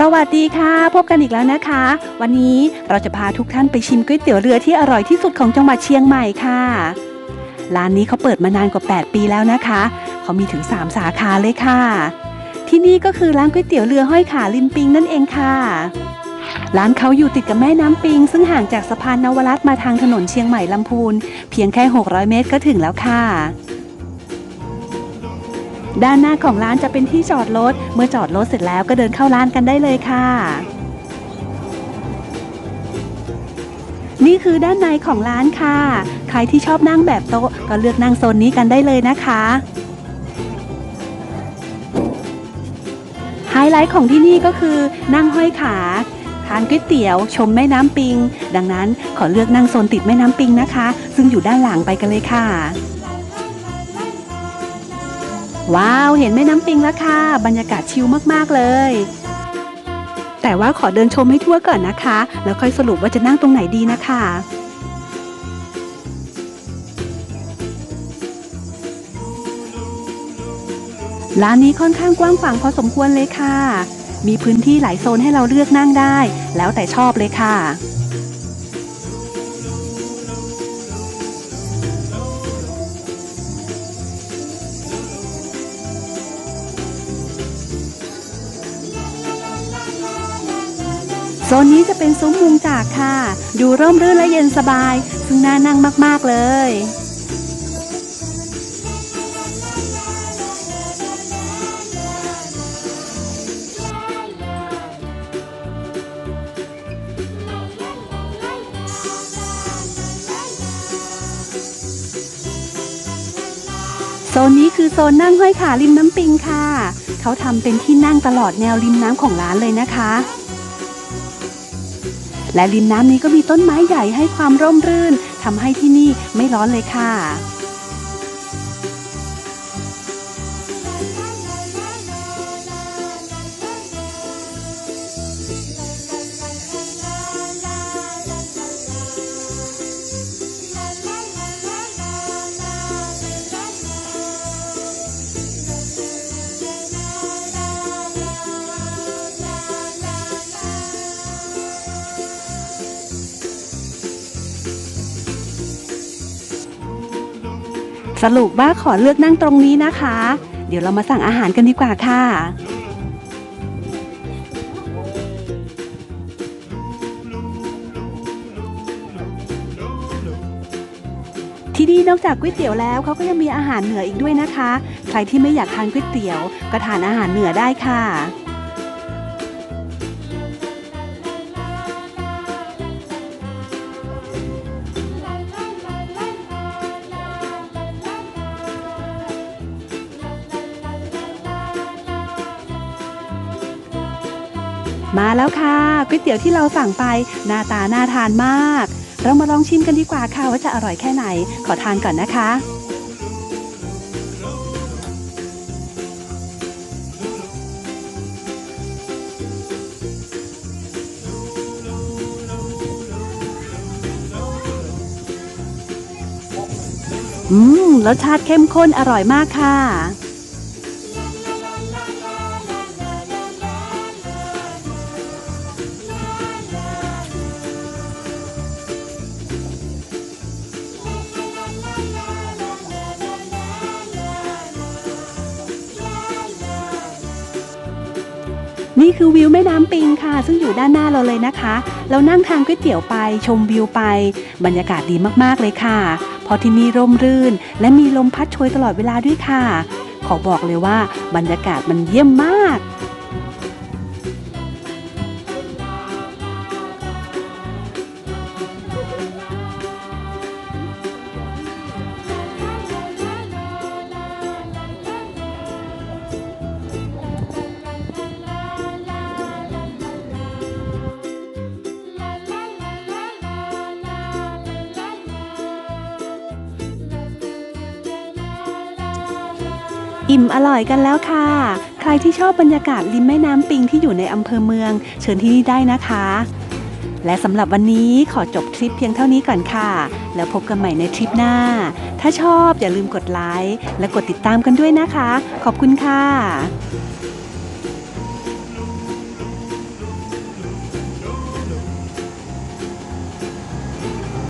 สวัสดีค่ะ พบกันอีกแล้วนะคะ วันนี้เราจะพาทุกท่านไปชิมก๋วยเตี๋ยวเรือที่อร่อยที่สุดของจังหวัดเชียงใหม่ค่ะ ร้านนี้เขาเปิดมานานกว่า 8 ปีแล้วนะคะ เขามีถึง 3 สาขาเลยค่ะ ที่นี่ก็คือร้านก๋วยเตี๋ยวเรือห้อยขาริมปิงนั่นเองค่ะ ร้านเขาอยู่ติดกับแม่น้ำปิง ซึ่งห่างจากสะพานนวรัตมาทางถนนเชียงใหม่ลำพูนเพียงแค่ 600 เมตรก็ถึงแล้วค่ะ ด้านหน้าของร้านจะเป็นที่จอดรถ เมื่อจอดรถเสร็จแล้วก็เดินเข้าร้านกันได้เลยค่ะ นี่คือด้านในของร้านค่ะ ใครที่ชอบนั่งแบบโต๊ะก็เลือกนั่งโซนนี้กันได้เลยนะคะไฮไลท์ของที่นี่ก็คือนั่งห้อยขาทานก๋วยเตี๋ยว ชมแม่น้ำปิง ดังนั้นขอเลือกนั่งโซนติดแม่น้ำปิงนะคะ ซึ่งอยู่ด้านหลังไปกันเลยค่ะ ว้าว เห็นแม่น้ำปิงแล้วค่ะ บรรยากาศชิลมากๆเลย แต่ว่าขอเดินชมให้ทั่วก่อนนะคะ แล้วค่อยสรุปว่าจะนั่งตรงไหนดีนะคะร้านนี้ค่อนข้างกว้างขวางพอสมควรเลยค่ะ มีพื้นที่หลายโซนให้เราเลือกนั่งได้ แล้วแต่ชอบเลยค่ะ ซนนี้จะเป็นซุ้มมุงจากค่ะ ดูร่มรื่นและเย็นสบาย ซึ่งน่านั่งมาก ๆ เลย โซนนี้คือโซนนั่งห้อยขาริมน้ำปิงค่ะ เขาทำเป็นที่นั่งตลอดแนวริมน้ำของร้านเลยนะคะ และริมน้ำนี้ก็มีต้นไม้ใหญ่ให้ความร่มรื่นทำให้ที่นี่ไม่ร้อนเลยค่ะ สรุปว่าขอเลือกนั่งตรงนี้นะคะ เดี๋ยวเรามาสั่งอาหารกันดีกว่าค่ะ ที่นี่นอกจากก๋วยเตี๋ยวแล้วเขาก็ยังมีอาหารเหนืออีกด้วยนะคะ ใครที่ไม่อยากทานก๋วยเตี๋ยว ก็ทานอาหารเหนือได้ค่ะ มาแล้วค่ะก๋วยเตี๋ยวที่เราสั่งไปหน้าตาน่าทานมาก เรามาลองชิมกันดีกว่าค่ะว่าจะอร่อยแค่ไหน ขอทานก่อนนะคะอืมรสชาติเข้มข้นอร่อยมากค่ะ นี่คือวิวแม่น้ำปิงค่ะ ซึ่งอยู่ด้านหน้าเราเลยนะคะ เรานั่งทานก๋วยเตี๋ยวไปชมวิวไป บรรยากาศดีมากๆเลยค่ะ เพราะที่นี่ร่มรื่น และมีลมพัดโชยตลอดเวลาด้วยค่ะ ขอบอกเลยว่าบรรยากาศมันเยี่ยมมาก อิ่มอร่อยกันแล้วค่ะ ใครที่ชอบบรรยากาศริมแม่น้ำปิงที่อยู่ในอำเภอเมือง เชิญที่นี่ได้นะคะ และสำหรับวันนี้ขอจบทริปเพียงเท่านี้ก่อนค่ะ แล้วพบกันใหม่ในทริปหน้า ถ้าชอบอย่าลืมกดไลค์และกดติดตามกันด้วยนะคะ ขอบคุณค่ะ